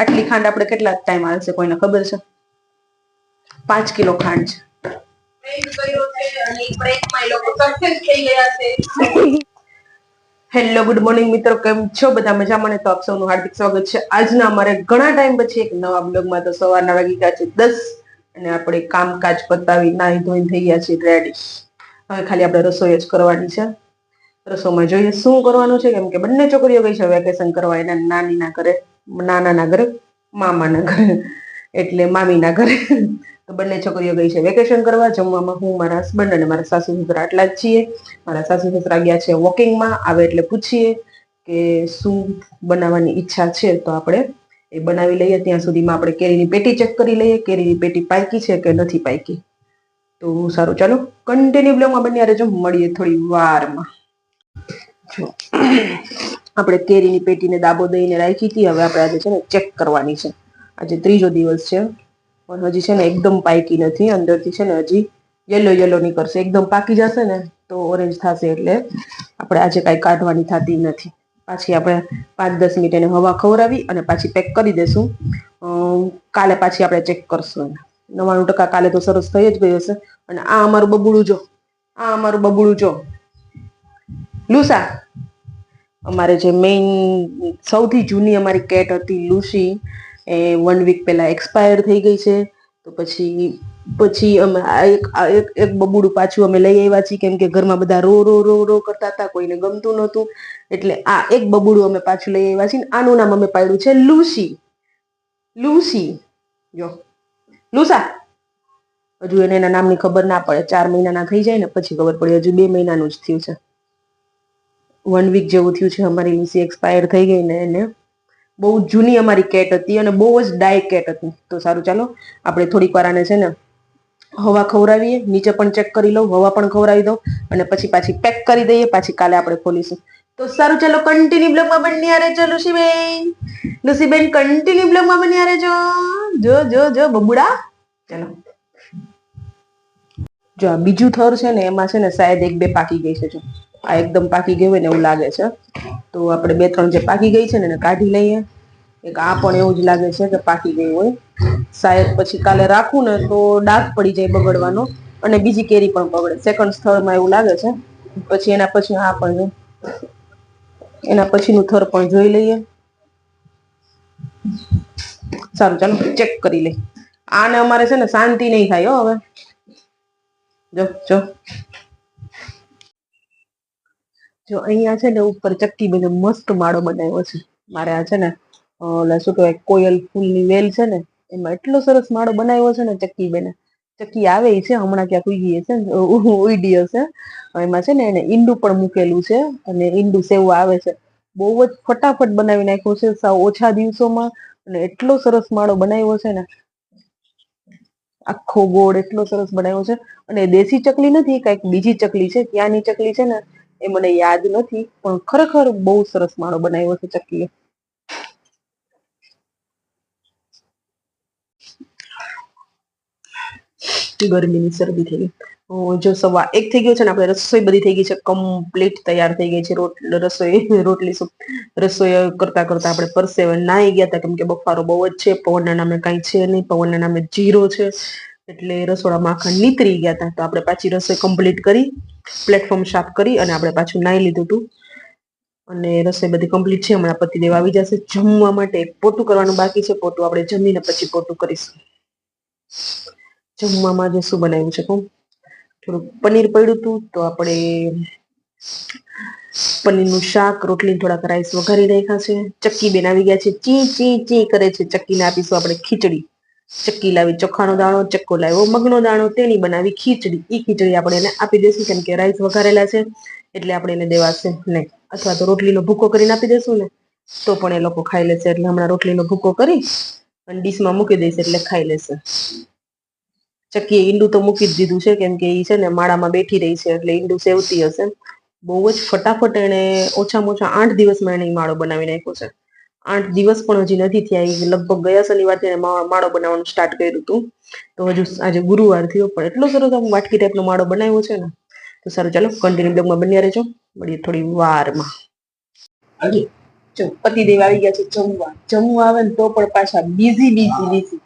આટલી ખાંડ આપણે કેટલા ટાઈમ આવશે કોઈને ખબર છે? પાંચ કિલો ખાંડ છે. હેલો ગુડ મોર્નિંગ મિત્રો, કેમ છો? બધા મજામાં ને તો આપ સૌનું હાર્દિક સ્વાગત છે. આજના અમારે ઘણા ટાઈમ પછી એક નવા બ્લોગમાં તો સવારના વાગી ગયા છે દસ અને આપણે કામકાજ પતાવી નાહી ધોઈને થઈ ગયા છીએ રેડી હવે ખાલી આપણે રસોઈ જ કરવાની છે. રસોઈમાં જોઈએ શું કરવાનું છે? કેમ કે બંને છોકરીઓ ગઈ છે વેકેશન કરવા એના નાનીના ઘરે, નાનાના ઘરે, મામાના ઘરે, એટલે મામીના ઘરે. તો બંને છોકરીઓ ગઈ છે વેકેશન કરવા, જમવામાં હું, મારા હસબન્ડ અને મારા સાસુ સસરા આટલા જ છીએ. મારા સાસુ સસરા ગયા છે વોકિંગમાં આવે એટલે પૂછીએ કે શું બનાવવાની ઈચ્છા છે? તો આપણે એ બનાવી લઈએ, ત્યાં સુધીમાં આપણે કેરીની પેટી ચેક કરી લઈએ, કેરીની પેટી પાકી છે કે નથી પાકી? તો સારું, ચાલો કન્ટિન્યુ બ્લોગમાં બન્યા રહેજો, મળીએ થોડી વારમાં. જો. આપણે કેરીની પેટીને દાબો દઈને રાખી હતી, હવે આપણે આજે છે ને ચેક કરવાની છે. આજે ત્રીજો દિવસ છે, પણ હજી છે ને એકદમ પાકી નથી. અંદરથી છે ને હજી યલો યલો નીકળશે. એકદમ પાકી જશે ને, તો ઓરેન્જ થશે એટલે આપણે આજે કાંઈ કાઢવાની થતી નથી. પાછી આપણે પાંચ દસ મિનિટ એને હવા ખવડાવી અને પાછી પેક કરી દેશું. કાલે પાછી આપણે ચેક કરશું નવાણું ટકા કાલે તો સરસ થઈ જ ગઈ હશે. અને આ અમારું બબુડું જો. આ અમારું બબુડું જો. લુસા, અમારે જે મેઇન સૌથી જૂની અમારી કેટ હતી લુસી, એ વન વીક પહેલા એક્સપાયર થઈ ગઈ છે. તો પછી પછી અમે એક એક બબુડું પાછું અમે લઈ આવ્યા છીએ, કેમ કે ઘરમાં બધા રો રો રો રો કરતા હતા, કોઈને ગમતું નહોતું. એટલે આ એક બબુડું અમે પાછું લઈ આવ્યા છીએ આનું નામ અમે પાડ્યું છે લુસી. લુસી. જો. લુસા. હજુ એને એના નામની ખબર ના પડે, ચાર મહિનાના થઈ જાય ને, પછી ખબર પડે, હજુ બે મહિનાનું જ થયું છે. વન વીક જેવું થયું છે, અમારી લુસી એક્સપાયર થઈ ગઈ ને એને. બહુ જૂની અમારી કેટ હતી અને બહુ જ ડાય કેટ હતી. તો સારું, ચાલો આપણે થોડીક વાર આને છે ને હવા ખવડાવીએ. નીચે પણ ચેક કરી લઉં, હવા પણ ખવડાવી દઉં અને પછી પાછી પેક કરી દઈએ, પાછી કાલે આપણે ખોલીશું. તો સારું, ચાલો કન્ટિન્યુ બ્લોગમાં બન્યા રહેજો, લુસીબેન. લુસીબેન કન્ટિન્યુ બ્લોગમાં બન્યા રહેજો. જો જો જો, બબુડા. ચાલો. જો આ બીજું થર છે ને, એમાં છે ને શાયદ એક બે પાકી ગઈ છે, જો. આ એકદમ પાકી ગઈ હોય ને એવું લાગે છે. તો આપણે બે ત્રણ જે પાકી ગઈ છે ને એને કાઢી લઈએ. એક આ પણ એવું જ લાગે છે કે પાકી ગઈ હોય. શાયદ પછી કાલે રાખું ને તો ડાઘ પડી જાય બગડવાનો અને બીજી કેરી પણ બગડે. સેકન્ડ સ્થળમાં એવું લાગે છે. પછી એના પછી આ પણ એના પછીનું થર પણ જોઈ લઈએ. સારું, ચાલો ચેક કરી લઈએ. આને અમારે છે ને શાંતિ નહીં થાય હો હવે. જો જો. જો અહીંયા છે ને ઉપર ચક્કી બધો મસ્ત માળો બનાવ્યો છે. મારે આ છે ને ઓલા શું કહેવાય કોયલ ફૂલની વેલ છે ને એમાં એટલો સરસ માળો બનાવ્યો છે ને ચક્કી બેને ચક્કી આવે છે હમણાં ક્યાંક ઉગી હશે ને, ઉ- ઉઈડી હશે. એમાં છે ને એને ઈંડું પણ મૂકેલું છે અને ઈંડું સેવું આવે છે. બહુ જ ફટાફટ બનાવી નાખ્યું છે સાવ ઓછા દિવસોમાં અને એટલો સરસ માળો બનાવ્યો છે ને. આખો ગોળ એટલો સરસ બનાવ્યો છે. અને દેશી ચકલી નથી કંઈક બીજી ચકલી છે ત્યાંની ચકલી છે ને એ મને યાદ નથી, પણ ખરેખર બહુ સરસ માળો બનાવ્યો છે ચકલીએ ગરમીની શરદી થઈ ગઈ. જો સવા એક થઈ ગયો છે ને, આપણે રસોઈ બધી થઈ ગઈ છે કમ્પ્લીટ તૈયાર થઈ ગઈ છે રસોઈ, રોટલી સૂપ રસોઈ કરતા કરતા આપણે પરસેવે નાહી ગયા હતા, કેમ કે બફારો બહુ જ છે, પવનના નામે કાંઈ છે નહીં, પવનના નામે જીરો છે. એટલે રસોડામાં માખણ નીતરી ગયા હતા તો આપણે પાછી રસોઈ કમ્પ્લીટ કરી પ્લેટફોર્મ સાફ કરી અને આપણે પાછું નાહી લીધું હતું અને રસોઈ બધી કમ્પ્લીટ છે. હમણાં પતિદેવ આવી જશે. જમવા માટે પોતું કરવાનું બાકી છે. પોતું આપણે જમીને પછી પોતું કરીશું. જમવામાં જે શું બનાવ્યું છે કહું થોડુંક પનીર પડ્યું હતું તો આપણે પનીરનું શાક, રોટલી, થોડાક રાઈસ વઘારી રાખ્યા છે. ચક્કી બેન આવી ગયા છે. ચી ચી ચી કરે છે. ચક્કીને આપીશું આપણે ખીચડી. ચક્કી લાવી, ચોખાનો દાણો, ચક્કો લાવ્યો, મગનો દાણો, તેની બનાવી ખીચડી. એ ખીચડી આપણે એને આપી દઈશું, કેમ કે રાઈસ વઘારેલા છે, એટલે આપણે એને દેવાશે નહીં. અથવા તો રોટલીનો ભૂકો કરીને આપી દેશું ને, તો પણ એ લોકો ખાઈ લેશે. એટલે હમણાં રોટલીનો ભૂકો કરી અને ડીશમાં મૂકી દઈશ, એટલે ખાઈ લેશે. ચક્કીએ ઈંડું તો મૂકી જ દીધું છે, કેમ કે એ છે ને માળામાં બેઠી રહી છે, એટલે ઈંડું સેવતી હશે. બહુ જ ફટાફટ એને ઓછામાં ઓછા આઠ દિવસમાં એને માળો બનાવી નાખ્યો છે. આઠ દિવસ પણ હજી નથી થયા. લગભગ ગયા શનિવારથી માળો બનાવવાનું સ્ટાર્ટ કર્યું હતું. તો હજુ આજે ગુરુવાર થયો પણ એટલો સરસ આમ વાટકી ટાઈપનો માળો બનાવ્યો છે ને તો સારું ચાલો કન્ટિન્યુ બ્લોગમાં બન્યા રહેજો. મળીએ થોડી વારમાં. જો પતિદેવ આવી ગયા છે જમવા. જમવા આવે ને તો પણ પાછા બીઝી બીઝી બીઝી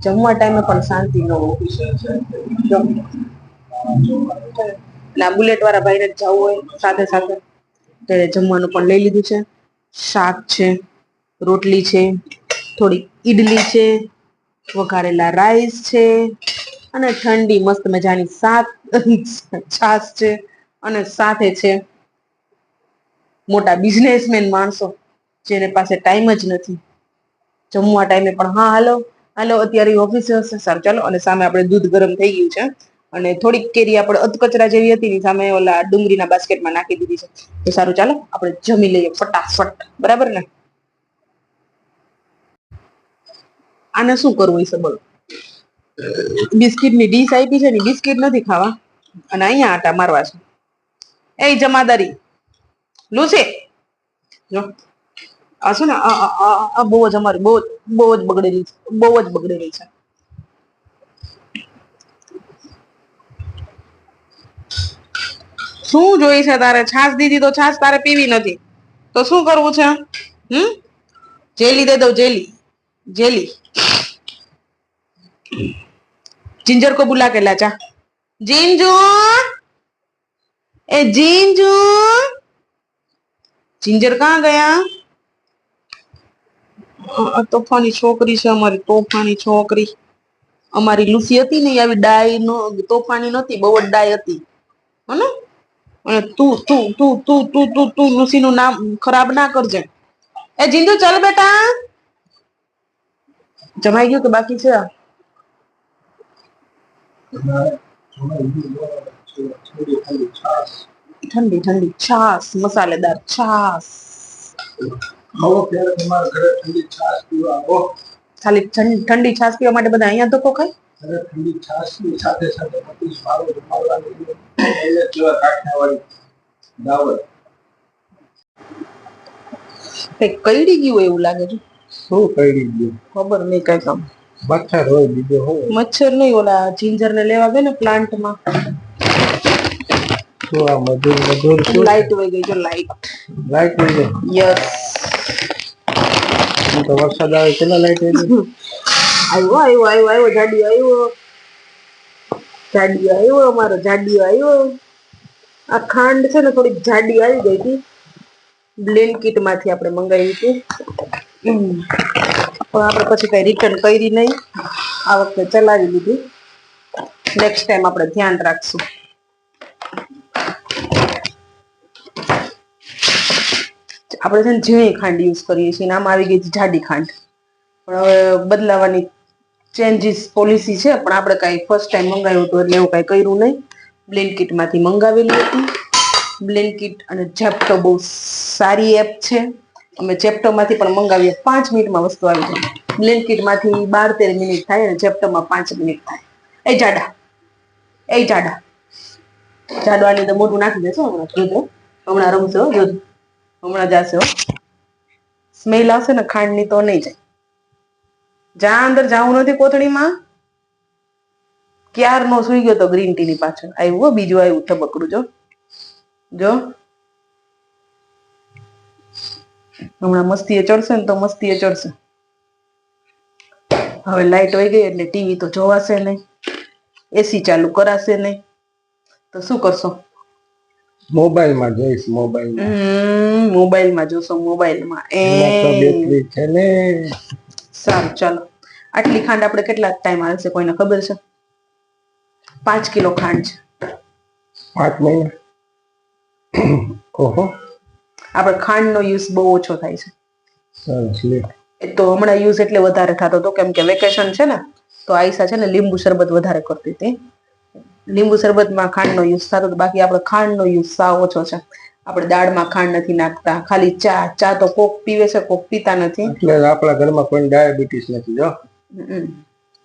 જમવા ટાઈમે પણ શાંતિ ન હોય. એટલે બુલેટ વાળા ભાઈને જવું હોય સાથે સાથે. ત્યારે જમવાનું પણ લઈ લીધું છે. શાક છે. રોટલી છે થોડી ઈડલી છે, વઘારેલા રાઈસ છે અને ઠંડી મસ્ત મજાની સાત છાસ છે અને સાથે છે મોટા બિઝનેસમેન માણસો જેને પાસે ટાઈમ જ નથી. જમવા ટાઈમે પણ, હા, હાલો હાલો, અત્યારે ઓફિસ હશે, સારું, ચાલો. અને સામે આપણે દૂધ ગરમ થઈ ગયું છે અને થોડીક કેરી આપણે અધકચરા જેવી હતી ની સામે ઓલા ડુંગળીના બાસ્કેટમાં નાખી દીધી છે. તો સારું, ચાલો, આપણે જમી લઈએ ફટાફટ. બરાબર ને? આને શું કરવું છે બોલો બિસ્કિટની ડીશ આપી છે ને બિસ્કિટ નથી ખાવા. અને અહીંયા આટા મારવા છે. એ જમાદારી. લુસી જો. આ શું ને? આ બહુ જ અમારી, બહુ બહુ જ બગડેલી છે. બહુ જ બગડેલી છે. શું જોઈ છે તારે? છાશ દીધી તો છાશ તારે પીવી નથી. તો શું કરવું છે? હમ? જેલી દે દઉં, જેલી. જેલી जिंजर को बुला के लाचा जिंजू ए जिंजू जिंजर कहाँ गया આ તોફાની છોકરી છે અમારી તોફાની છોકરી અમારી લુસી હતી ને એ આવી ડાય નો તોફાની નહોતી બહુ જ ડાય હતી હને અને તું તું તું તું તું તું તું લુસી નું નામ ખરાબ ના કરજે એ જીંજુ ચાલ બેટા જમાઈ ગયું કે બાકી છે ઠંડી ઠંડી છાસ મસાલેદાર છાસ આવો ત્યારે તમારા ઘરે ઠંડી છાશ પીવા આવો ખાલી ઠંડી ઠંડી છાસ પીવા માટે બધા અહીંયા ધક્કો ખાય ઘરે ઠંડી છાશની સાથે સાથે પચીસ મારો જમાડવાની એટલે જેવા કાઠિયાવાડી દાવત કંઈક કઈડી ગયું હોય એવું લાગે છે શું કરી ગયું? ખબર નહીં કઈ કામ. મચ્છર હોય બીજો હોય? મચ્છર નહીં ઓલા જિંજર ને લેવા ગયા ને પ્લાન્ટમાં. શું આ મજૂર મજૂર શું લાઈટ વહી ગઈ જો લાઈટ લાઈટ વહી ગઈ? યસ તો વરસાદ આવે કેટલા લાઈટ વહી આવ્યો આવ્યો આવ્યો આવ્યો જાડી આવ્યો. જાડી આવ્યો અમારો જાડી આવ્યો. આ ખાંડ છે ને થોડીક જાડી આવી ગઈ હતી. બ્લેન્કીટમાંથી આપણે મંગાવી હતી. પણ આપણે પછી કઈ રિટર્ન કરી નહીં. આ વખતે ચલાવી દીધી નેક્સ્ટ ટાઈમ આપણે ધ્યાન રાખશું. આપણે છે ને ઝીણી ખાંડ યુઝ કરીએ છીએ આમાં આવી ગઈ જાડી ખાંડ. પણ હવે બદલાવાની ચેન્જીસ પોલિસી છે, પણ આપણે કાંઈ ફર્સ્ટ ટાઈમ મંગાવ્યું હતું એટલે એવું કાંઈ કર્યું નહીં. બ્લેન્કીટમાંથી મંગાવેલી હતી. બ્લેન્કીટ અને જેપ્ટો બહુ સારી એપ છે. અમે જેપ્ટોમાંથી પણ મંગાવીએ. પાંચ મિનિટમાં વસ્તુ આવી જાય. બ્લેન્કીટમાંથી બાર તેર મિનિટ થાય અને જેપ્ટોમાં પાંચ મિનિટ થાય. એ જાડા. એ જાડા. જાડવાની તો મોટું નાખી દેશો હમણાં. જોજો હમણાં રમશો જોજો હમણાં જશે સ્મેલ આવશે ને ખાંડની તો નહીં જાય. જ્યાં અંદર જાવું નથી કોથળીમાં ક્યાર નો સુઈ ગયો તો ગ્રીન ટી ની પાછળ. આવ્યું બીજું આવ્યું ઠબકડું જો. જો. હમણાં મસ્તીએ ચડશે ને તો મસ્તીએ ચડશે. હવે લાઈટ વહી ગઈ એટલે ટીવી તો જોવાશે નહીં. એસી ચાલુ કરાશે નહીં. તો શું કરશો? મોબાઈલમાં જોઈશ મોબાઈલ મોબાઈલમાં જોશો મોબાઈલમાં. એ છે ને. સારું ચાલો. આટલી ખાંડ આપણે કેટલા ટાઈમ આવશે કોઈને ખબર છે? પાંચ કિલો ખાંડ છે. પાંચ મહિના. ઓહો. આપણે ખાંડનો યુઝ બહુ ઓછો થાય છે. તો હમણાં યુઝ એટલે વધારે થતો હતો કેમ કે વેકેશન છે ને તો આયસા છે ને લીંબુ શરબત વધારે કરતી હતી. લીંબુ શરબતમાં ખાંડનો યુઝ થતો હતો બાકી આપણે ખાંડનો યુઝ સાવ ઓછો છે. આપણે દાળમાં ખાંડ નથી નાખતા ખાલી ચા ચા તો કોક પીવે છે કોક પીતા નથી. એટલે આપણા ઘરમાં કોઈ ડાયાબિટીસ નથી જો.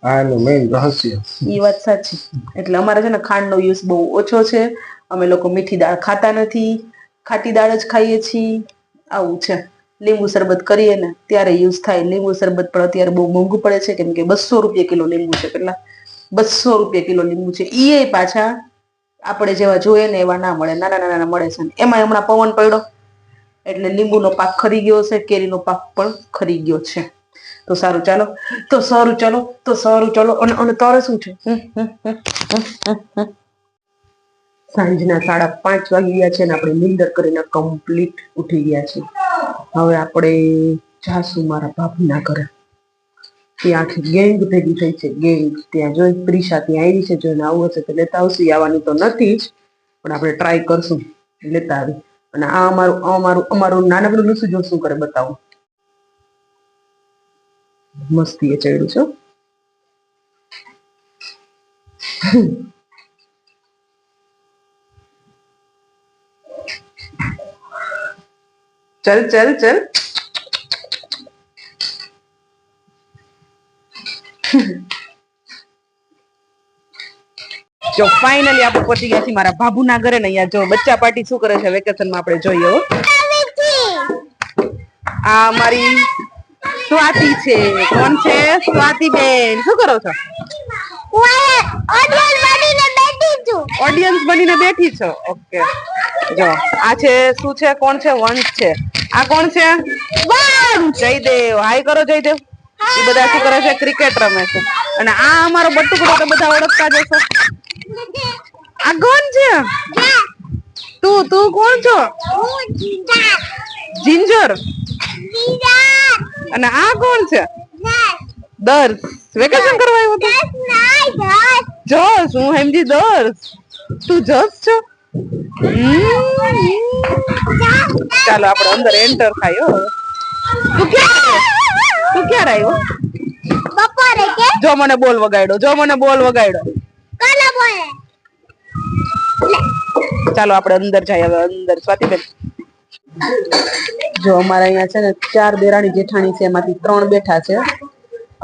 આનું મેઈન રહસ્ય. એ વાત સાચી. એટલે અમારે છે ને ખાંડનો યુઝ બહુ ઓછો છે. અમે લોકો મીઠી દાળ ખાતા નથી. ખાટી દાળ જ ખાઈએ છીએ. આવું છે. લીંબુ શરબત કરીએ ને ત્યારે યુઝ થાય. લીંબુ શરબત પણ અત્યારે બહુ મોંઘું પડે છે, કેમ કે બસો રૂપિયા કિલો લીંબુ છે કેટલા બસો રૂપિયા કિલો લીંબુ છે. એ પાછા આપણે જેવા જોઈએ ને એવા ના મળે. નાના નાના મળે છે. એમાં હમણાં પવન પડ્યો. એટલે લીંબુનો પાક ખરી ગયો છે. કેરીનો પાક પણ ખરી ગયો છે. તો સારું ચાલો. તો સારું ચાલો. તો સારું ચાલો. અને અને તારે શું છે હમ, હમ, હમ, હમ, હમ, હમ. સાંજના સાડા પાંચ વાગી ગયા છે અને આપણે નિંદર કરીને કમ્પ્લીટ ઉઠી ગયા છે. હવે આપણે જાશું મારા ભાભીના ઘરે. ત્યાં આખી ગેંગ ભેગી થઈ છે. ગેંગ ત્યાં જોઈ, પ્રિશા ત્યાં આવી છે. જોઈને આવું હશે તો લેતા આવશું. આવવાની તો નથી જ, પણ આપણે ટ્રાય કરશું. લેતા આવી. અને આ અમારું અમારું અમારું નાનકડું લૂસું જો શું કરે બતાવું. મસ્તી એ ચડ્યું છે ચલ ચલ ચલ જો ફાઇનલી આપણે પહોંચી ગયા છીએ મારા બાબુના ઘરે ને અહીંયા જો બચ્ચા પાર્ટી શું કરે છે વેકેશનમાં આપણે જોઈએ આ મારી સ્વાતિ છે. કોણ છે? સ્વાતિ બેન શું કરો છો? ઓડિયન્સ બનીને બેઠી છો. ઓકે જો આ છે શું છે કોણ છે વંશ છે? આ કોણ છે? જયદેવ. હાય કરો જયદેવ. એ બધા શું કરે છે? ક્રિકેટ રમે છે. અને આ અમારો બટુકડો તો બધા ઓળખતા જશો આ કોણ છે? તું તું કોણ છો? જિંજર. અને આ કોણ છે? દર્શ. વેકેશન કરવા આવ્યો હતો જસ હું હેમજી દર્શ. તું જસ છો. ચાલો આપણે અંદર એન્ટર થાય તું ક્યારે આવ્યો? તું ક્યારે આવ્યો બપોરે કે? જો મને બોલ વગાડ્યો જો મને બોલ વગાડ્યો. બોલે. ચાલો આપણે અંદર જઈએ હવે અંદર. સ્વાતિબેન. જો અમારે અહીંયા છે ને ચાર દેરાણી જેઠાણી છે એમાંથી ત્રણ બેઠા છે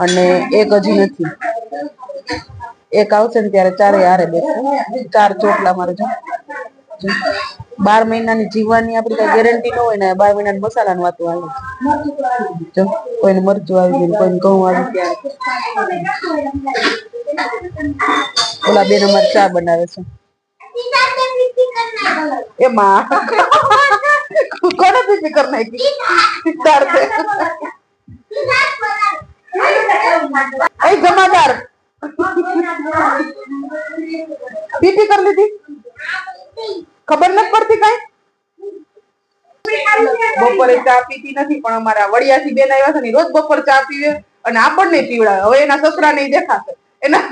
અને એક હજી નથી. એક આવશે ને ત્યારે ચારે હારે બેઠા ચાર ચોટલા મારે જો. બાર મહિનાની જીવવાની આપણી કઈ ગેરંટી ન હોય ને, બાર મહિનાની મસાલાની વાતું આવે જો, કોઈને મરચું આવી ગયું કોઈને ઘઉં આવી ગયા. ઓલા બેન અમારે ચા બનાવે છે. એમાં કોને પીપી કર નાખી? તાર તે. એ જમાદાર. પીપી કરી લીધી? ખબર નથી પડતી કઈ? બપોરે ચા પીતી નથી, પણ અમારા વડિયાથી બેન આવ્યા છે ને રોજ બપોર ચા પીવે અને આપણને પીવડાવે. હવે એના સસરા નહીં દેખાશે. એના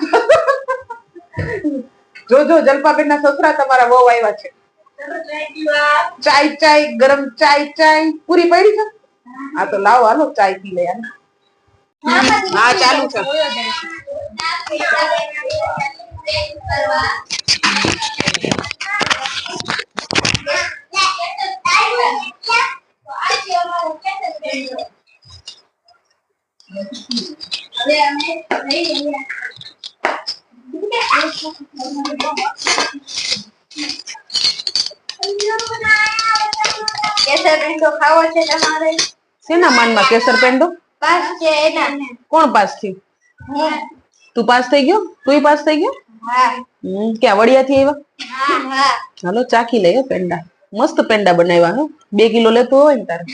જો જલપાબેન ના સસરા તમારા વહુ આવ્યા છે. ચાય ચાય, ગરમ ચાય ચાય. પૂરી પડી છે? હા, તો લાવો, હાલો, ચાય પી લે હા, ચાલુ છે. ખાવો છે તમારે? શેના માનમાં કેસર પેંડો? પાસ છે એના. કોણ પાસ થયું? તું પાસ થઈ ગયો? તું પાસ થઈ ગયો? હા. વડિયા થી આવ્યા? હાલો ચાખી લઈએ પેંડા. મસ્ત પેંડા બનાવ્યા હો. બે કિલો લેતો હોય ને તારે.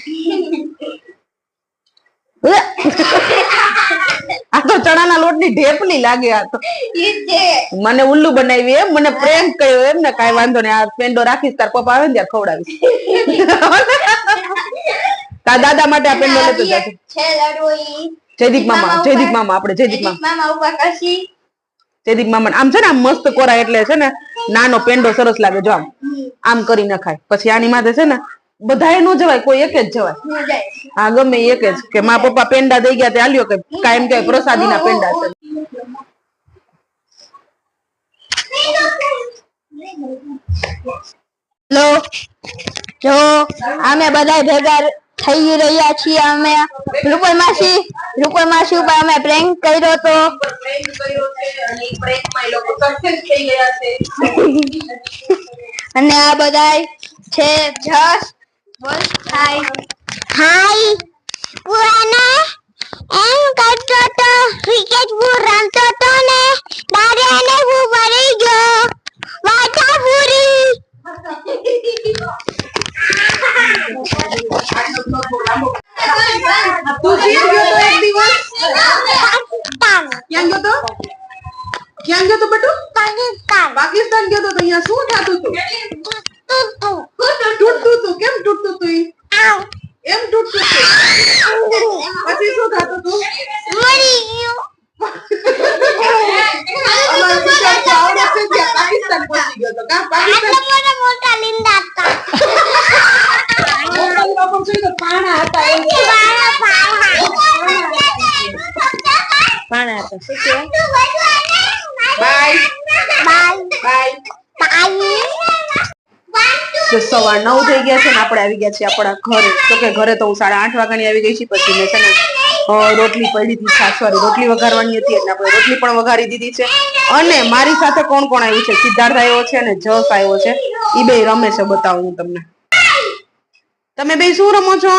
આ તો ચણાના લોટની ઢેપલી લાગે આ તો. મને ઉલ્લુ બનાવી એમ મને પ્રેમ કર્યો એમ ને કઈ વાંધો નહીં. આ પેંડો રાખીશ તાર પપ્પા આવે ને ત્યારે ખવડાવીશ. તાર દાદા માટે આ પેંડો લેતો ઈ. જયદીપ મામા જયદીપ મામા આપણે જયદીપ મામા. ઊભા કરશી. જયદીપ મામા આમ છે ને આમ મસ્ત કોરા એટલે છે ને નાનો પેંડો સરસ લાગે જો આમ. આમ કરી નખાય. પછી આની માથે છે ને બધાએ નો જવાય કોઈ એક જ જવાય. હું ગમે એક જ. કે મા પપ્પા પેંડા દઈ ગયા તે આલ્યો કે કાયમ કે પ્રસાદીના પેંડા છે. હેલો. જો અમે બધા ભેગા થઈ રહ્યા છીએ અમે. રૂપલ માસી રૂપલ માસી ઉપર અમે પ્રેન્ક કર્યો તો અને આ બધા છે જસ બોલ હાય હાય. પુરાને એમ કરતો તો ક્રિકેટ હું રમતો તો ને દાદા એને હું ભરી ગયો. વાતા તું જીત ગયો તો એક દિવસ ક્યાં ગયો તો? ક્યાં ગયો તો બટુ? પાકિસ્તાન ગયો તો તો અહીંયા શું થતું હતું? તૂટતું હતું. કેમ તૂટતું ઈ? એમ તૂટતું તું પછી શું થતું હતું? અમારો બિચારો તો આવડે છે ત્યાં પાકિસ્તાન પહોંચી ગયો તો. કા પાકિસ્તાન મોટા લોકો છે તો પાણા હતા એમ પાણા તો શું કે બાય બાય તો સવાર નવ થઈ ગયા છે ને આપણે આવી ગયા છીએ આપણા ઘરે. તો કે ઘરે તો હું સાડા આઠ વાગ્યાની આવી ગઈ છું, પછી મેં છે ને રોટલી પડી હતી સાસવારી રોટલી વઘારવાની હતી એટલે આપણે રોટલી પણ વઘારી દીધી છે. અને મારી સાથે કોણ કોણ આવ્યું છે? સિદ્ધાર્થ આવ્યો છે અને જસ આવ્યો છે. એ બે રમે છે, બતાવું હું તમને. તમે બે શું રમો છો?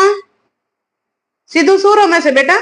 સીધું શું રમે છે, બેટા?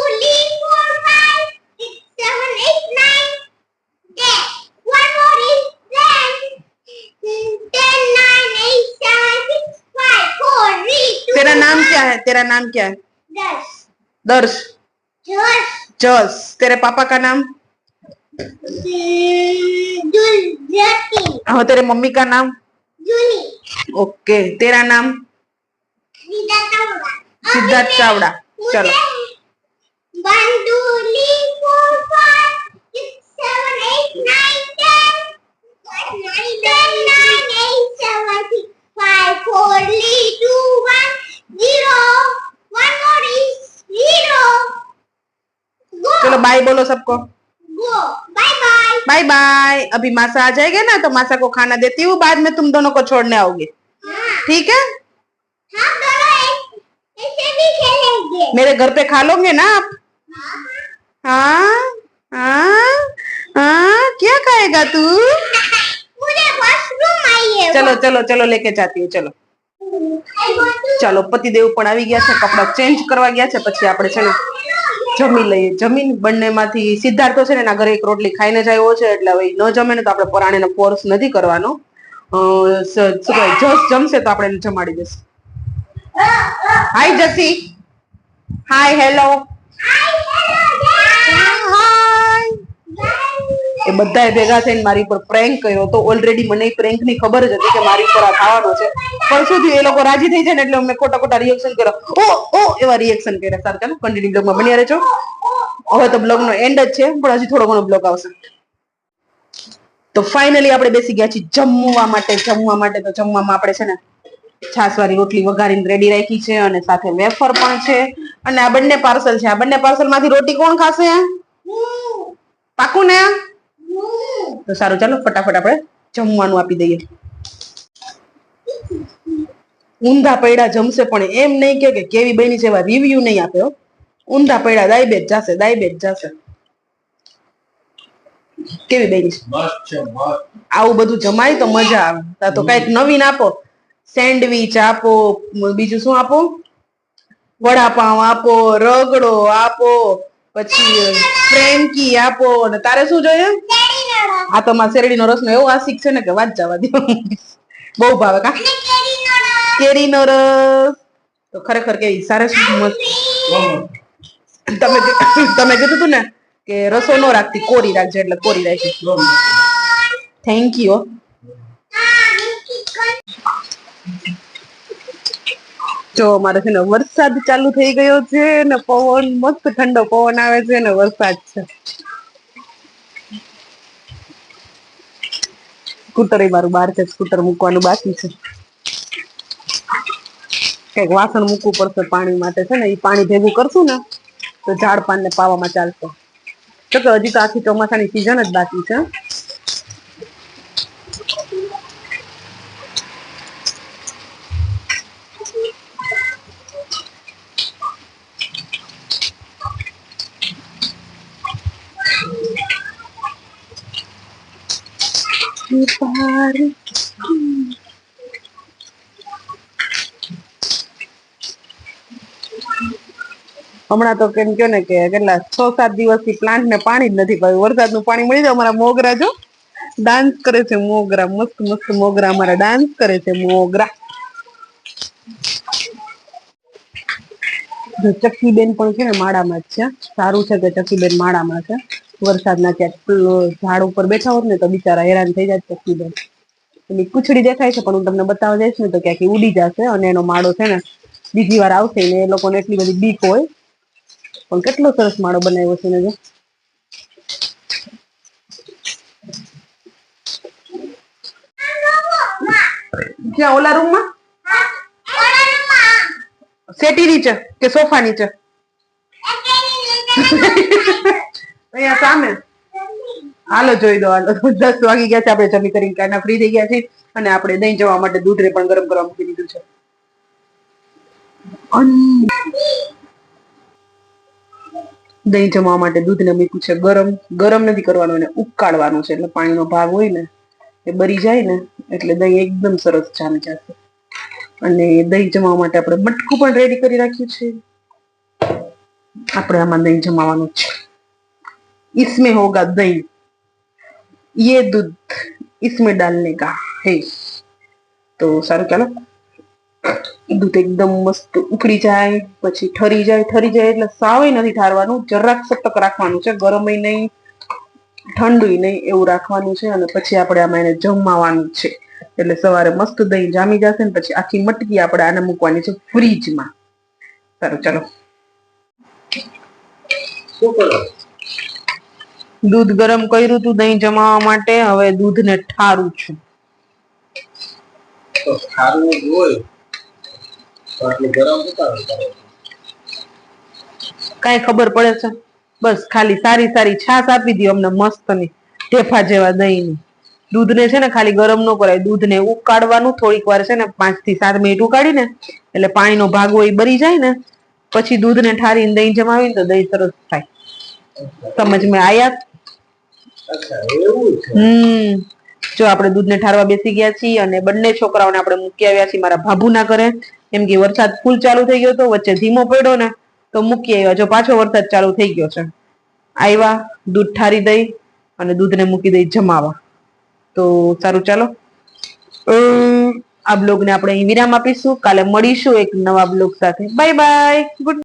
तेरा नाम क्या है दस दर्श दस जस तेरे पापा का नाम जुलती हाँ तेरे मम्मी का नाम जूनी ओके तेरा नाम सिद्धार्थ चावड़ा सिद्धार्थ चावड़ा चलो one two three four five six seven eight nine ten ten nine eight seven six five four three two one zero one more is zero go चलो बाय बोलो सबको। Go bye bye bye bye अभी मासा आ जाएगा ना तो मासा को खाना देती हूँ बाद में तुम दोनों को छोड़ने आओगे। हाँ। ठीक है? हम दोनों ऐसे भी खेलेंगे। मेरे घर पे खा लोगे ना आप? हाँ हाँ। हाँ क्या खाएगा तू? मुझे वॉशरूम आई है चलो चलो चलो लेके जाती हूँ चलो। ચાલો, પતિદેવ પણ આવી ગયા છે, કપડા ચેન્જ કરવા ગયા છે, પછી આપણે છે ને જમી લઈએ. જમીન બંનેમાંથી સિદ્ધાર્થ તો છે ને એના ઘરે એક રોટલી ખાઈને જ આવ્યો છે, એટલે હવે ન જમે ને તો આપણે પરાણીને ફોર્સ નથી કરવાનો. શું કહેવાય જસ જમશે તો આપણે જમાડી દઈશું. હાય જસી. હાય હેલો એ બધાએ ભેગા થઈને મારી પર પ્રેન્ક કર્યો તો ઓલરેડી મને પ્રેન્કની ખબર જ હતી કે મારી પર આ થવાનો છે. પણ શું થયું? એ લોકો રાજી થઈ જાય ને એટલે અમે ખોટા ખોટા રિએક્શન કર્યા. ઓ ઓ, એવા રિએક્શન કર્યા. સારું, ચાલો કન્ટિન્યુ બ્લોગમાં બન્યા રહેજો. હવે તો બ્લોગ નો એન્ડ જ છે, પણ હજી થોડો ઘણો બ્લોગ આવશે. તો ફાઇનલી આપણે બેસી ગયા છીએ જમવા માટે. જમવા માટે તો જમવામાં આપણે છે ને છાસવાળી રોટલી વઘારીને રેડી રાખી છે અને સાથે વેફર પણ છે. અને આ બંને પાર્સલ છે. આ બંને પાર્સલમાંથી રોટી કોણ ખાશે? પાકું ને તો સારું ચાલો ફટાફટ આપણે જમવાનું આપી દઈએ. ઊંધા પૈડા જમશે પણ એમ નહીં કે કે કેવી બની છે એવા રિવ્યુ નહીં આપ્યો ઊંધા પૈડા દાઈ બેજ જાશે દાઈ બેજ જાશે. કેવી બની છે? આવું બધું જમાય તો મજા આવે. તા તો કંઈક નવીન આપો. સેન્ડવીચ આપો બીજું શું આપો? વડાપાવ આપો રગડો આપો પછી ફ્રેન્કી આપો અને તારે શું જોઈએ? આ તો મારા શેરડીનો રસનો એવો આશિક છે ને કે વાત જવા દો. બહુ ભાવે કા? કેરીનો રસ. તો ખરેખર કેવી સરસ મસ્ત. તમે તમે કીધું હતું ને કે રસો નો રાખતી કોરી રાખજે એટલે કોરી રાખી થેન્ક યુ જો મારે છે ને વરસાદ ચાલુ થઈ ગયો છે ને પવન મસ્ત ઠંડો પવન આવે છે ને વરસાદ છે. સ્કૂટર મારું બહાર છે, સ્કૂટર મૂકવાનું બાકી છે. કંઈક વાસણ મૂકવું પડશે પાણી માટે છે ને એ પાણી ભેગું કરશું ને, તો ઝાડ પાન ને પાવામાં ચાલશે. તો કે હજી તો આખી ચોમાસાની સિઝન જ બાકી છે. હમણાં તો કેમ કે કેટલા છ, સાત દિવસથી પ્લાન્ટ ને પાણી જ નથી પાયું. વરસાદનું પાણી મળી જાય અમારા મોગરા જો. ડાન્સ કરે છે મોગરા, મસ્ત મસ્ત મોગરા અમારા. ડાન્સ કરે છે મોગરા. ચક્કીબેન પણ છે ને માળામાં જ છે. સારું છે કે ચક્કીબેન માળામાં છે. વરસાદના ક્યાંક ઝાડ ઉપર બેઠા હોત ને તો બિચારા હેરાન થઈ જાય ચક્કીબેન એની પૂંછડી દેખાય છે પણ હું તમને બતાવવા જઈશ ને તો ક્યાંક ઉડી જશે અને એનો માળો છે ને બીજી વાર આવશે ને એ લોકોને એટલી બધી બીક હોય. પણ કેટલો સરસ માળો બનાવ્યો છે ને જો. ક્યાં ઓલા રૂમમાં? સેટી નીચે કે સોફા નીચે? અહીંયા સામે? હાલો, જોઈ દો, હાલો. દસ વાગી ગયા છે, આપણે જમી કરીને કારના ફ્રી થઈ ગયા છે અને આપણે દહીં જવા માટે દૂધ પણ ગરમ કરવા મૂકી દીધું છે. દહીં જમવા માટે દૂધને મૂક્યું છે ગરમ. ગરમ નથી કરવાનું, એને ઉકાળવાનું છે. એટલે પાણીનો ભાગ હોય ને, એ બરી જાય ને, એટલે દહીં એકદમ સરસ જામી જશે. અને દહીં જમવા માટે આપણે મટકું પણ રેડી કરી રાખ્યું છે. આપણે આમાં દહીં જમાવાનું છે. इसमें होगा दही ये दूध इसमें डालने का है તો સારું ચાલો દૂધ એકદમ મસ્ત ઉકળી જાય પછી ઠરી જાય ઠરી જાય એટલે સાવે નથી ઠારવાનું જરાક સતક રાખવાનું છે ગરમય નહીં ઠંડુય નહીં એવું રાખવાનું છે અને પછી આપણે આમાં એને જમાવાનું છે એટલે સવારે મસ્ત દહીં જામી જશે ને પછી આખી મટકી આપણે આને મૂકવાની છે ફ્રીજમાં સારું ચાલો શું કરો દૂધ ગરમ કર્યું હતું દહીં જમાવા માટે હવે દૂધને ઠારું છું. તો સારું હોય તો આટલું ગરમ થતા કઈ ખબર પડે છે? બસ ખાલી સારી સારી છાશ આપી દી અમને મસ્તની ઢેફા જેવા દહીં ની દૂધને છે ને ખાલી ગરમ ન કરાય દૂધને ઉકાળવાનું થોડીક વાર છે ને પાંચથી સાત મિનિટ ઉકાળીને એટલે પાણીનો ભાગ હોય બરી જાય ને પછી દૂધને ઠારીને દહીં જમાવીને તો દહીં સરસ થાય. સમજ મેં આયા? જો આપણે દૂધને ઠારવા બેસી ગયા છીએ અને બંને છોકરાઓને આપણે મૂકી આવ્યા છીએ મારા ભાભુના ઘરે. કેમ કે વરસાદ ફૂલ ચાલુ થઈ ગયો હતો, વચ્ચે ધીમો પડ્યો ને, તો મૂકી આવ્યા. જો પાછો વરસાદ ચાલુ થઈ ગયો છે. આવ્યા, દૂધ ઠારી દઈ અને દૂધને મૂકી દઈ જમાવા. તો સારું, ચાલો. આ આ બ્લોગને આપણે અહીં વિરામ આપીશું. કાલે મળીશું એક નવા બ્લોગ સાથે. Bye bye. ગુડ